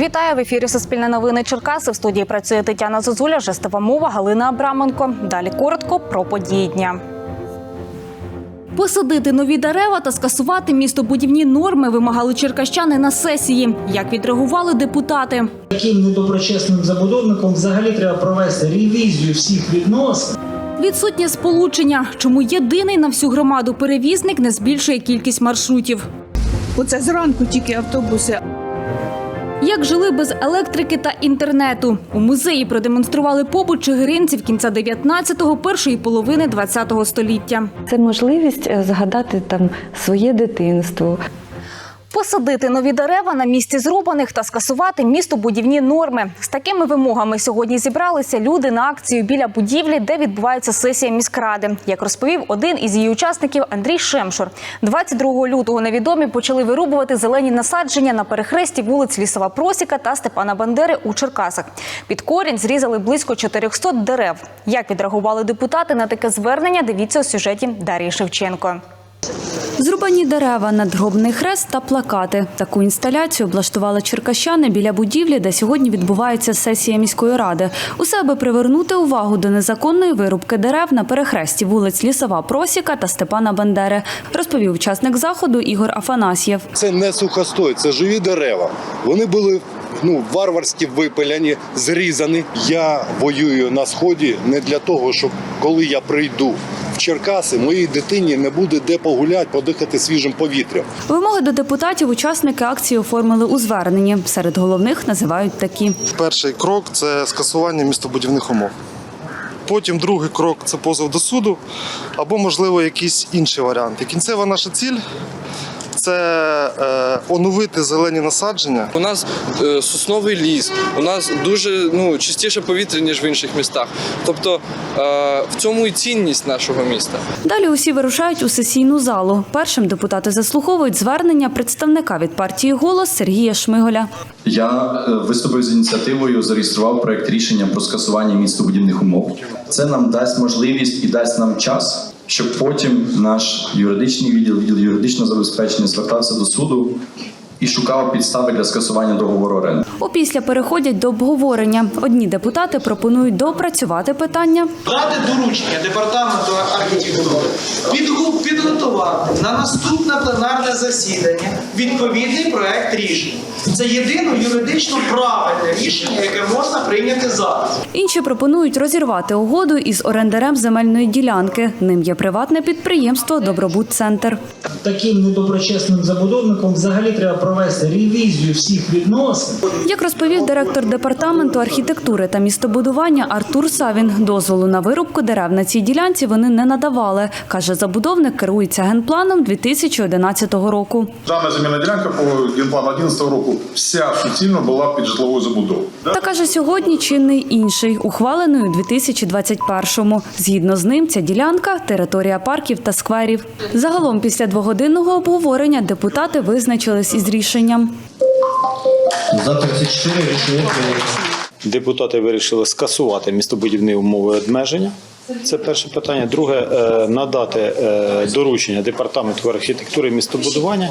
Вітаю в ефірі Суспільне новини Черкаси. В студії працює Тетяна Зозуля, жестова мова Галина Абраменко. Далі коротко про події дня. Посадити нові дерева та скасувати містобудівні норми вимагали черкащани на сесії. Як відреагували депутати? Таким недоброчесним забудовником взагалі треба провести ревізію всіх відносин. Відсутнє сполучення. Чому єдиний на всю громаду перевізник не збільшує кількість маршрутів? Оце зранку тільки автобуси. Як жили без електрики та інтернету? У музеї продемонстрували побут чигиринців кінця 19-го, першої половини 20-го століття. Це можливість е, згадати там своє дитинство, Посадити нові дерева на місці зрубаних та скасувати містобудівні норми. З такими вимогами сьогодні зібралися люди на акцію біля будівлі, де відбувається сесія міськради. Як розповів один із її учасників Андрій Шемшур, 22 лютого невідомі почали вирубувати зелені насадження на перехресті вулиць Лісова Просіка та Степана Бандери у Черкасах. Під корінь зрізали близько 400 дерев. Як відреагували депутати на таке звернення? Дивіться у сюжеті Дар'ї Шевченко. Зрубані дерева, надгробний хрест та плакати. Таку інсталяцію облаштували черкащани біля будівлі, де сьогодні відбувається сесія міської ради. Усе аби привернути увагу до незаконної вирубки дерев на перехресті вулиць Лісова Просіка та Степана Бандери, розповів учасник заходу Ігор Афанасьєв. Це не сухостой, це живі дерева. Вони були ну варварськи випиляні, зрізані. Я воюю на сході не для того, щоб коли я прийду в Черкаси, моїй дитині не буде де погуляти, подихати свіжим повітрям. Вимоги до депутатів учасники акції оформили у зверненні. Серед головних називають такі. Перший крок це скасування містобудівних умов. Потім другий крок це позов до суду, або, можливо, якісь інші варіанти. Кінцева наша ціль це е, оновити зелені насадження. У нас е, сосновий ліс, у нас дуже ну, чистіше повітря, ніж в інших містах. Тобто е, в цьому і цінність нашого міста. Далі усі вирушають у сесійну залу. Першим депутати заслуховують звернення представника від партії Голос Сергія Шмиголя. Я виступив з ініціативою, зареєстрував проект рішення про скасування містобудівних умов. Це нам дасть можливість і дасть нам час, щоб потім наш юридичний відділ, відділ юридичного забезпечення звертався до суду і шукав підстави для скасування договору оренди. Опісля переходять до обговорення. Одні депутати пропонують допрацювати питання. Дати доручення департаменту архітектури підготувати на наступне пленарне засідання відповідний проект рішення. Це єдине юридично правильне рішення, яке можна прийняти зараз. Інші пропонують розірвати угоду із орендарем земельної ділянки. Ним є приватне підприємство Добробут Центр. Таким недоброчесним забудовником взагалі треба провести ревізію всіх відносин. Як розповів директор департаменту архітектури та містобудування Артур Савін, дозволу на вирубку дерев на цій ділянці вони не надавали. каже, забудовник керується генпланом 2011 року. Дана земельна ділянка по генплану 2011 року вся суцільно була під житловою забудовою. Та каже, сьогодні чинний інший, ухвалений у 2021-му. Згідно з ним, ця ділянка територія парків та скверів. Загалом, після двогодинного обговорення депутати визначились із рішенням. За 34 рішення прийнято. Депутати вирішили скасувати містобудівні умови обмеження. Це перше питання. Друге е, надати е, доручення департаменту архітектури і містобудування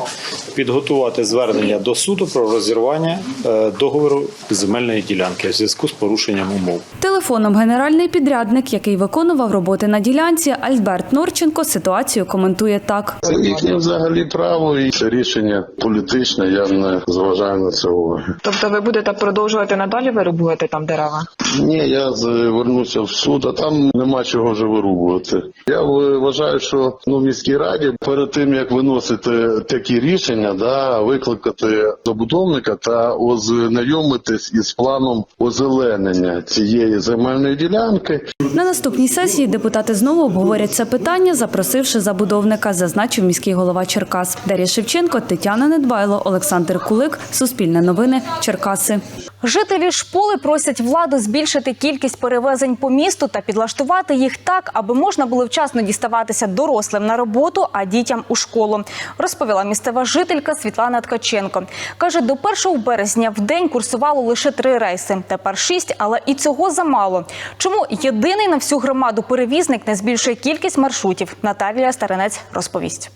підготувати звернення до суду про розірвання е, договору земельної ділянки в зв'язку з порушенням умов. Телефоном генеральний підрядник, який виконував роботи на ділянці, Альберт Норченко ситуацію коментує так. Це їхнє взагалі право і це рішення політичне. Я не зважаю на це уваги. Тобто ви будете продовжувати надалі вирубувати там дерева? Ні, я звернуся в суд, а там нема чого вже вирубувати. Я вважаю, що ну в міській раді перед тим як виносити такі рішення, да викликати забудовника та ознайомитись із планом озеленення цієї земельної ділянки. На наступній сесії депутати знову обговорять це питання, запросивши забудовника, зазначив міський голова Черкас. Дар'я Шевченко, Тетяна Недбайло, Олександр Кулик. Суспільне новини. Черкаси. Жителі шполи просять владу збільшити кількість перевезень по місту та підлаштувати їх так, аби можна було вчасно діставатися дорослим на роботу, а дітям у школу. Розповіла місцева жителька Світлана Ткаченко. Каже, до 1 березня в день курсувало лише три рейси. Тепер шість, але і цього замало. Чому єдиний на всю громаду перевізник не збільшує кількість маршрутів? Наталія Старинець розповість.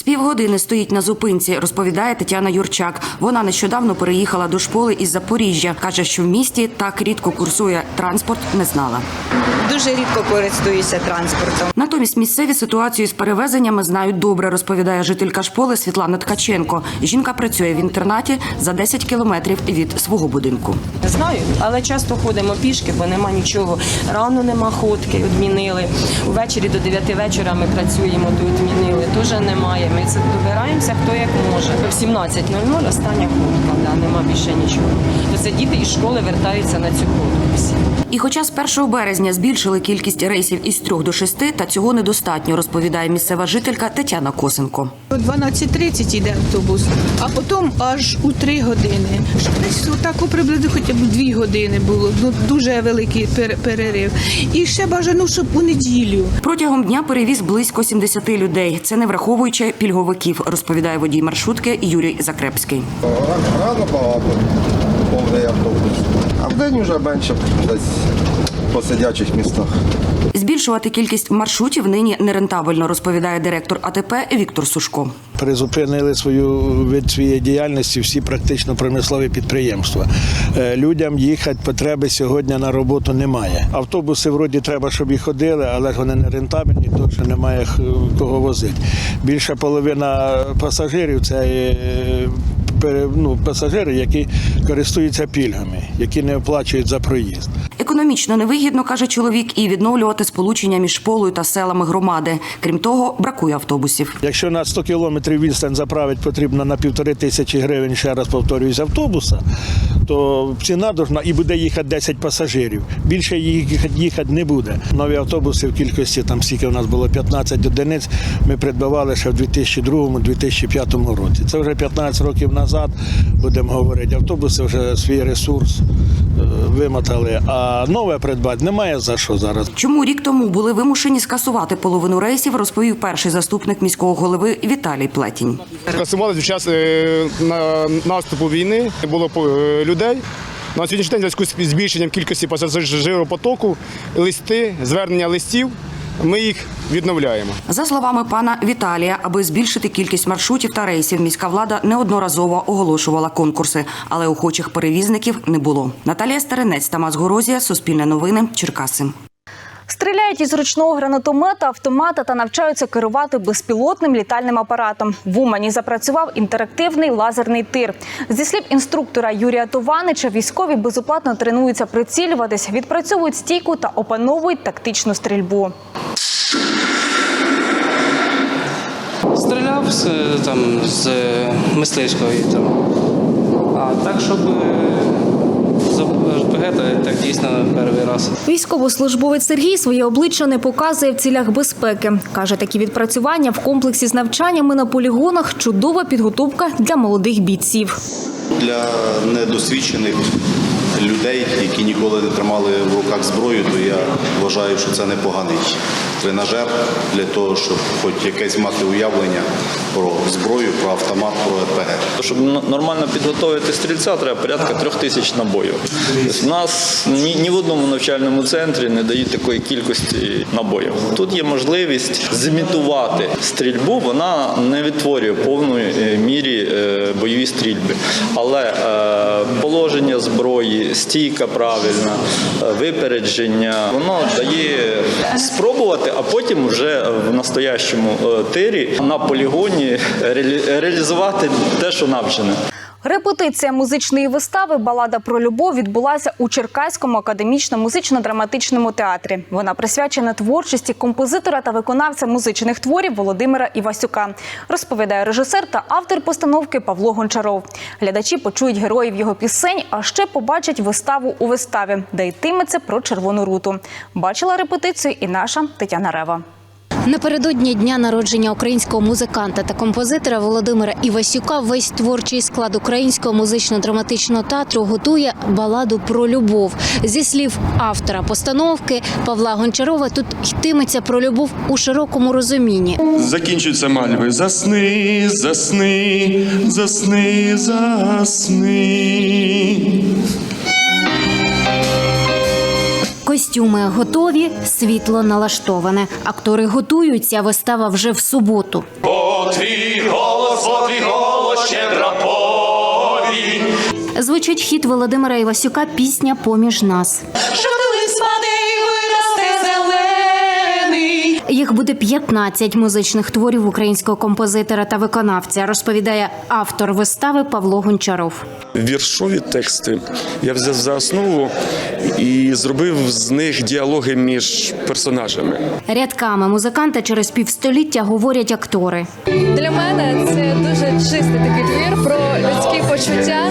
З півгодини стоїть на зупинці, розповідає Тетяна Юрчак. Вона нещодавно переїхала до школи із Запоріжжя. Каже, що в місті так рідко курсує транспорт, не знала. Дуже рідко користуюся транспортом. Натомість місцеві ситуацію з перевезеннями знають добре, розповідає жителька школи Світлана Ткаченко. Жінка працює в інтернаті за 10 кілометрів від свого будинку. Знаю, але часто ходимо пішки, бо нема нічого. Рано нема ходки, відмінили. Увечері до 9 вечора ми працюємо, то відмінили. Теж немає. Ми це добираємося хто як може. В 17.00 остання ходка, да, нема більше нічого. То це діти із школи вертаються на цю ходку. І хоча з 1 березня збільшили кількість рейсів із 3 до 6, та цього недостатньо, розповідає місцева жителька Тетяна Косенко. О 12.30 йде автобус, а потім аж у 3 години. Десь отако приблизно хоча б 2 години було. Ну, дуже великий пер- перерив. І ще бажано, щоб у неділю. Протягом дня перевіз близько 70 людей. Це не враховуючи пільговиків, розповідає водій маршрутки Юрій Закрепський. Рано багато, повний автобус. А в день вже менше десь по сидячих містах. Збільшувати кількість маршрутів нині нерентабельно, розповідає директор АТП Віктор Сушко. Призупинили свою вид своєї діяльності всі практично промислові підприємства. Е, Людям їхати потреби сьогодні на роботу немає. Автобуси вроді треба, щоб і ходили, але ж вони не рентабельні, тому що немає кого возити. Більша половина пасажирів це е, ну, пасажири, які користуються пільгами, які не оплачують за проїзд. Економічно невигідно, каже чоловік, і відновлювати сполучення між школою та селами громади. Крім того, бракує автобусів. Якщо на 100 кілометрів відстань заправити потрібно на півтори тисячі гривень, ще раз повторююсь, автобуса, то ціна должна і буде їхати 10 пасажирів. Більше їхати, їхати не буде. Нові автобуси в кількості там скільки у нас було 15 одиниць. Ми придбавали ще в 2002-2005 році. Це вже 15 років назад, будемо говорити. Автобуси вже свій ресурс вимотали, а нове придбати немає за що зараз. Чому рік тому були вимушені скасувати половину рейсів, розповів перший заступник міського голови Віталій Плетінь. Скасували в час е, на наступу війни. Не було е, людей. На сьогоднішній день в зв'язку з збільшенням кількості пасажиропотоку, листи, звернення листів. Ми їх відновляємо. За словами пана Віталія, аби збільшити кількість маршрутів та рейсів, міська влада неодноразово оголошувала конкурси, але охочих перевізників не було. Наталія Старинець, Тамас Горозія, Суспільне новини, Черкаси. Стріляють із ручного гранатомета, автомата та навчаються керувати безпілотним літальним апаратом. В Умані запрацював інтерактивний лазерний тир. Зі слів інструктора Юрія Тованича, військові безоплатно тренуються прицілюватись, відпрацьовують стійку та опановують тактичну стрільбу. Стріляв з, там, з мисливської. Там. А так, щоб з РПГ, то так дійсно перший раз. Військовослужбовець Сергій своє обличчя не показує в цілях безпеки. Каже, такі відпрацювання в комплексі з навчаннями на полігонах чудова підготовка для молодих бійців. Для недосвідчених людей, які ніколи не тримали в руках зброю, то я вважаю, що це непоганий тренажер для того, щоб хоч якесь мати уявлення про зброю, про автомат, про РПГ. Щоб нормально підготовити стрільця, треба порядка трьох тисяч набоїв. Тобто в нас ні, ні в одному навчальному центрі не дають такої кількості набоїв. Тут є можливість зімітувати стрільбу, вона не відтворює повної е, мірі е, бойові стрільби. Але е, положення зброї, стійка правильна, е, випередження, воно дає спробувати, а потім вже в настоящому е, тирі на полігоні реалі- реалізувати те, що навчене. Репетиція музичної вистави Балада про любов відбулася у Черкаському академічно-музично-драматичному театрі. Вона присвячена творчості композитора та виконавця музичних творів Володимира Івасюка, розповідає режисер та автор постановки Павло Гончаров. Глядачі почують героїв його пісень, а ще побачать виставу у виставі, де йтиметься про червону руту. Бачила репетицію і наша Тетяна Рева. Напередодні дня народження українського музиканта та композитора Володимира Івасюка весь творчий склад українського музично-драматичного театру готує баладу про любов. Зі слів автора постановки Павла Гончарова, тут йтиметься про любов у широкому розумінні. Закінчується мальвою. Засни, засни, засни, засни. Костюми готові, світло налаштоване. Актори готуються. Вистава вже в суботу. О, твій Господи, голос щедра повінь. Звучить хіт Володимира Івасюка пісня Поміж нас. Жовтий Їх буде 15 музичних творів українського композитора та виконавця, розповідає автор вистави Павло Гончаров. Віршові тексти я взяв за основу і зробив з них діалоги між персонажами. Рядками музиканта через півстоліття говорять актори. Для мене це дуже чистий такий твір про людські почуття,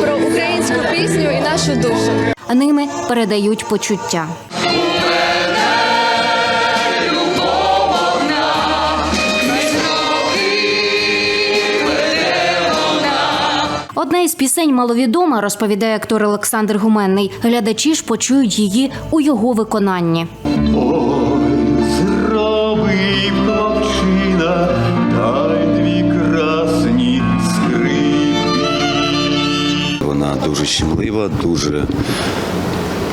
про українську пісню і нашу душу. Ними передають почуття. Одна із пісень маловідома, розповідає актор Олександр Гуменний. Глядачі ж почують її у його виконанні. Вона дуже щемлива, дуже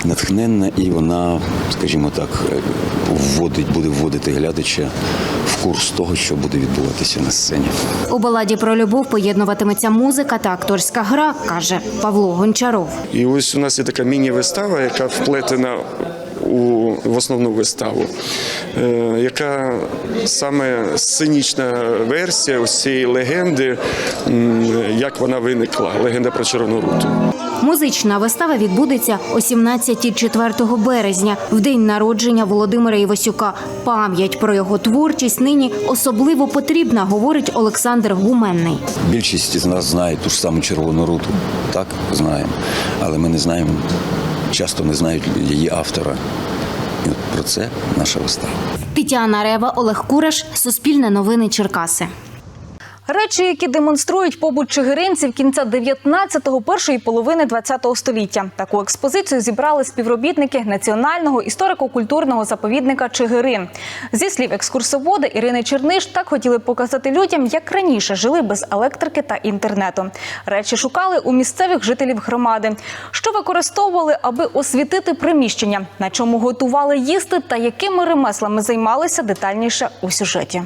натхненна, і вона, скажімо так, вводить, буде вводити глядача в курс того, що буде відбуватися на сцені. У баладі про любов поєднуватиметься музика та акторська гра, каже Павло Гончаров. І ось у нас є така міні-вистава, яка вплетена у в основну виставу, е, яка саме сценічна версія ось цієї легенди, м, як вона виникла, легенда про Червону руту. Музична вистава відбудеться о 17 4 березня, в день народження Володимира Івасюка. Пам'ять про його творчість нині особливо потрібна, говорить Олександр Гуменний. Більшість з нас знає ту ж саму червону руту, так знаємо, але ми не знаємо, часто не знають її автора. І от про це наша вистава. Тетяна Рева, Олег Кураш, Суспільне новини Черкаси. Речі, які демонструють побут чигиринців кінця 19-го, першої половини 20-го століття. Таку експозицію зібрали співробітники Національного історико-культурного заповідника Чигирин. Зі слів екскурсовода Ірини Черниш, так хотіли показати людям, як раніше жили без електрики та інтернету. Речі шукали у місцевих жителів громади, що використовували, аби освітити приміщення, на чому готували їсти та якими ремеслами займалися детальніше у сюжеті.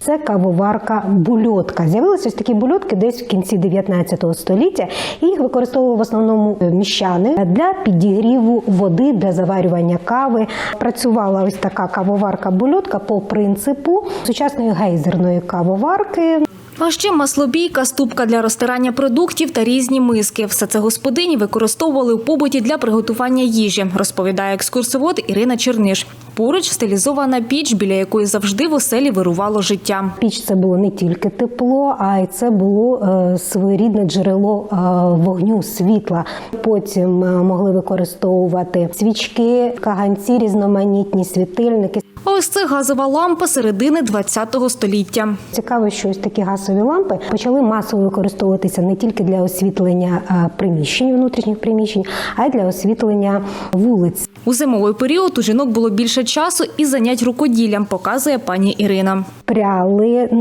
Це кавоварка бульотка. З'явилися ось такі бульотки десь в кінці 19 століття, їх використовували в основному міщани для підігріву води для заварювання кави. Працювала ось така кавоварка бульотка по принципу сучасної гейзерної кавоварки. А ще маслобійка, ступка для розтирання продуктів та різні миски. Все це господині використовували у побуті для приготування їжі, розповідає екскурсовод Ірина Черниш. Поруч стилізована піч, біля якої завжди в оселі вирувало життя. Піч це було не тільки тепло, а й це було е, своєрідне джерело е, вогню, світла. Потім е, могли використовувати свічки, каганці, різноманітні світильники. А Ось це газова лампа середини 20-го століття. Цікаво, що ось такі газові лампи почали масово використовуватися не тільки для освітлення приміщень, внутрішніх приміщень, а й для освітлення вулиць. У зимовий період у жінок було більше часу і занять рукоділлям, показує пані Ірина. Пряли е,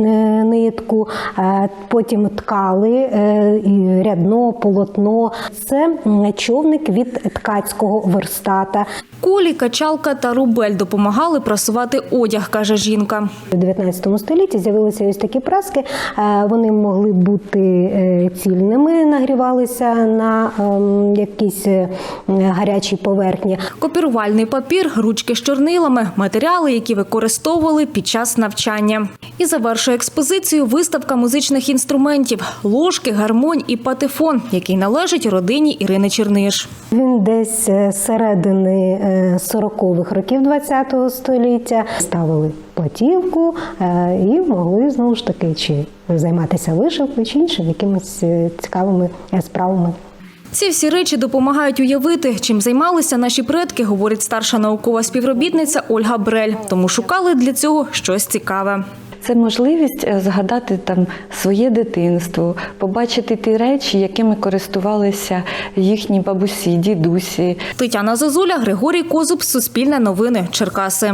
нитку, е, потім ткали е, рядно, полотно. Це човник від ткацького верстата. Кулі, качалка та рубель допомагали прасувати одяг, каже жінка. У 19 столітті з'явилися ось такі праски. Е, Вони могли бути е, цільними, нагрівалися на ем, якійсь е, гарячій поверхні. Копірувальний папір, ручки з чорнилами, матеріали, які використовували під час навчання. І завершує експозицію виставка музичних інструментів: ложки, гармонь і патефон, який належить родині Ірини Черниш. Він десь середини е, 40-х років 20 століття ставили платівку е, і могли знову ж таки чи займатися вишивкою, чи іншими якимись е, цікавими е, справами. Ці всі речі допомагають уявити, чим займалися наші предки, говорить старша наукова співробітниця Ольга Брель. Тому шукали для цього щось цікаве. Це можливість згадати там своє дитинство, побачити ті речі, якими користувалися їхні бабусі, дідусі. Тетяна Зозуля, Григорій Козуб, Суспільне новини, Черкаси.